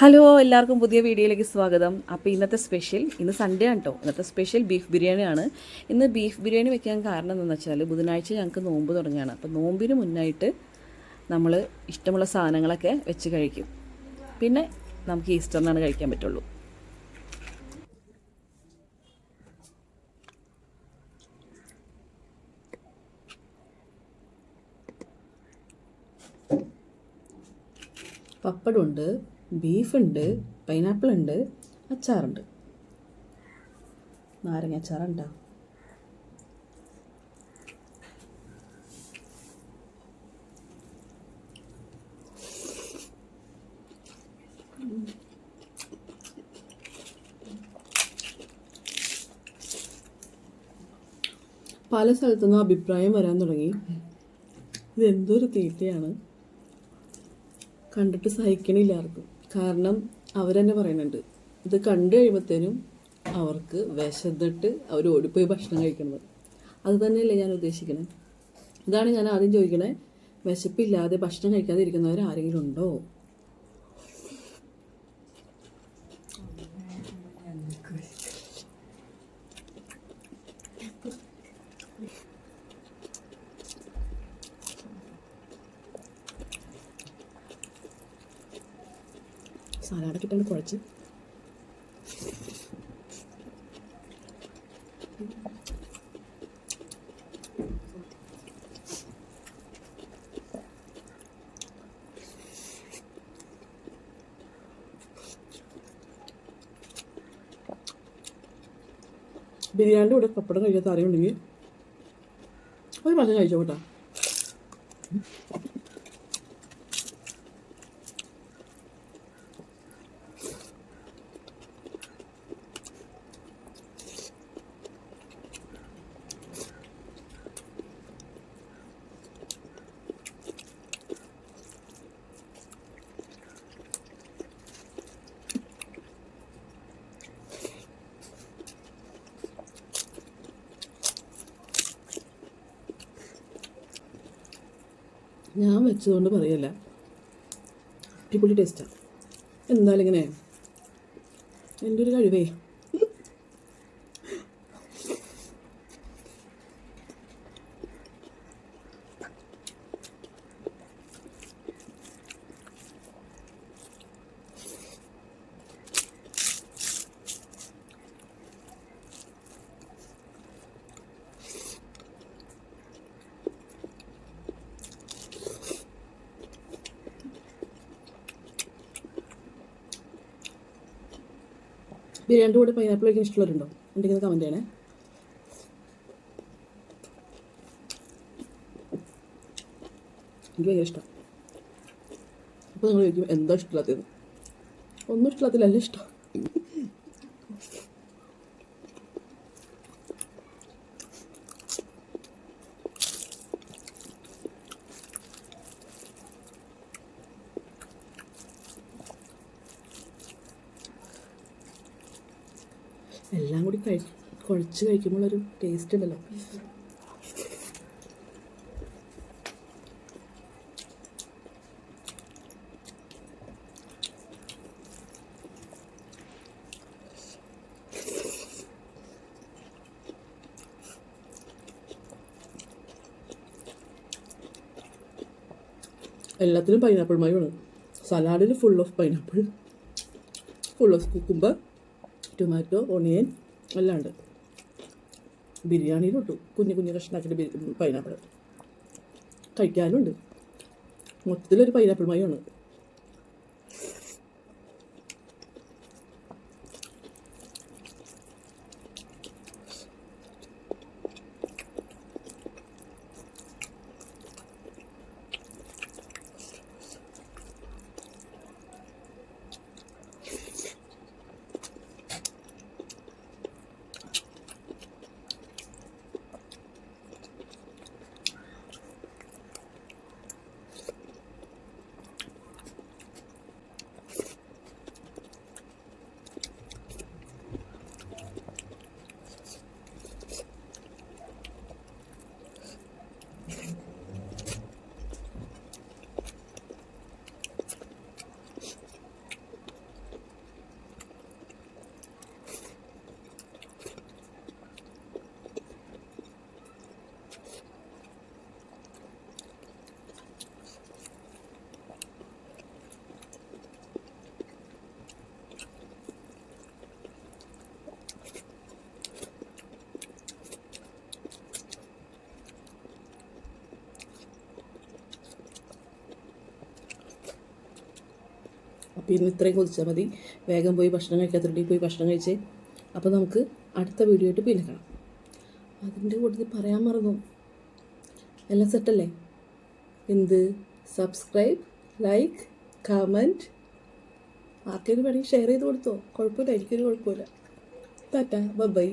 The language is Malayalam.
ഹലോ എല്ലാവർക്കും പുതിയ വീഡിയോയിലേക്ക് സ്വാഗതം. അപ്പോൾ ഇന്നത്തെ സ്പെഷ്യൽ ഇന്ന് സൺഡേ ആണ് കേട്ടോ ഇന്നത്തെ സ്പെഷ്യൽ ബീഫ് ബിരിയാണിയാണ് ഇന്ന് ബീഫ് ബിരിയാണി വെക്കാൻ കാരണം എന്താണെന്ന് വെച്ചാൽ ബുധനാഴ്ച ഞങ്ങൾക്ക് നോമ്പ് തുടങ്ങിയാണ് അപ്പോൾ നോമ്പിന് മുന്നായിട്ട് നമ്മൾ ഇഷ്ടമുള്ള സാധനങ്ങളൊക്കെ വെച്ച് കഴിക്കും. പിന്നെ നമുക്ക് ഈസ്റ്ററിനാണ് കഴിക്കാൻ പറ്റുള്ളൂ. പപ്പടമുണ്ട്. ബീഫുണ്ട് പൈനാപ്പിൾ ഉണ്ട് അച്ചാറുണ്ട്. നാരങ്ങ അച്ചാറുണ്ടോ? പല സ്ഥലത്തുനിന്നും അഭിപ്രായം വരാൻ തുടങ്ങി. ഇതെന്തൊരു തീറ്റയാണ്? കണ്ടിട്ട് സഹിക്കണില്ല ആർക്കും. കാരണം അവരെന്നെ പറയുന്നുണ്ട് ഇത് കണ്ടു കഴിയുമ്പോഴത്തേനും അവർക്ക് വിശന്നിട്ട് അവർ ഓടിപ്പോയി ഭക്ഷണം കഴിക്കുന്നത്. അത് തന്നെയല്ലേ ഞാൻ ഉദ്ദേശിക്കുന്നത് ഇതാണ് ഞാൻ ആദ്യം ചോദിക്കണേ. വിശപ്പില്ലാതെ ഭക്ഷണം കഴിക്കാതെ ഇരിക്കുന്നവർ ആരെങ്കിലും ഉണ്ടോ? സലാഡൊക്കെ ഇട്ടാണ് കുഴച്ച്. ബിരിയാണിന്റെ കൂടെ പപ്പടം കഴിക്കാത്ത അറിയുണ്ടെങ്കിൽ ഉണ്ടെങ്കിൽ ഒരു പ്രാവശ്യം ഞാൻ വെച്ചതുകൊണ്ട് പറയല്ല. അടിപൊളി ടേസ്റ്റാണ് എന്തായാലും ഇങ്ങനെ എന്റെ ഒരു കഴിവേ. ബിരിയാണിയുടെ കൂടെ പൈനാപ്പിൾ കഴിക്കാൻ ഇഷ്ടമുള്ളവരുണ്ടോ? ഉണ്ടെങ്കിൽ കമന്റ് ചെയ്യണേ. എനിക്ക് ഭയങ്കര ഇഷ്ടം. അപ്പോൾ നിങ്ങൾ ചോദിക്കും എന്താ ഇഷ്ടമില്ലാത്തത് ഒന്നും ഇഷ്ടമില്ലാത്തില്ല എല്ലാം ഇഷ്ടം. എല്ലാം കൂടി കഴിച്ച് കുഴച്ച് കഴിക്കുമ്പോൾ ഒരു ടേസ്റ്റ് ഉണ്ടല്ലോ. എല്ലാത്തിനും പൈനാപ്പിൾ മയമാണ് സലാഡിന് full of pineapple full of cucumber tomato onion എല്ലാം ഉണ്ട് ബിരിയാണിയിലിട്ടു. കുഞ്ഞു കുഞ്ഞു കഷ്ണാക്കിയിട്ട് പൈനാപ്പിൾ കഴിക്കാനുണ്ട്. മൊത്തത്തിലൊരു പൈനാപ്പിൾ മയമാണ് പിന്നെ ഇത്രയും കൊതിച്ചാൽ മതി. വേഗം പോയി ഭക്ഷണം കഴിക്കാത്തതുകൊണ്ട് പോയി ഭക്ഷണം കഴിച്ച് അപ്പോൾ നമുക്ക് അടുത്ത വീഡിയോ ആയിട്ട് പിന്നെ കാണാം. അതിന്റെ കൂട്ടത്തിൽ പറയാൻ മറന്നു. എല്ലാം സെറ്റല്ലേ എന്ത്? സബ്സ്ക്രൈബ് ലൈക്ക് കമന്റ് ആർക്കെങ്കിലും വേണമെങ്കിൽ ഷെയർ ചെയ്ത് കൊടുത്തോ. കുഴപ്പമില്ല. എനിക്കൊരു കുഴപ്പമില്ല. ടാറ്റ ബൈ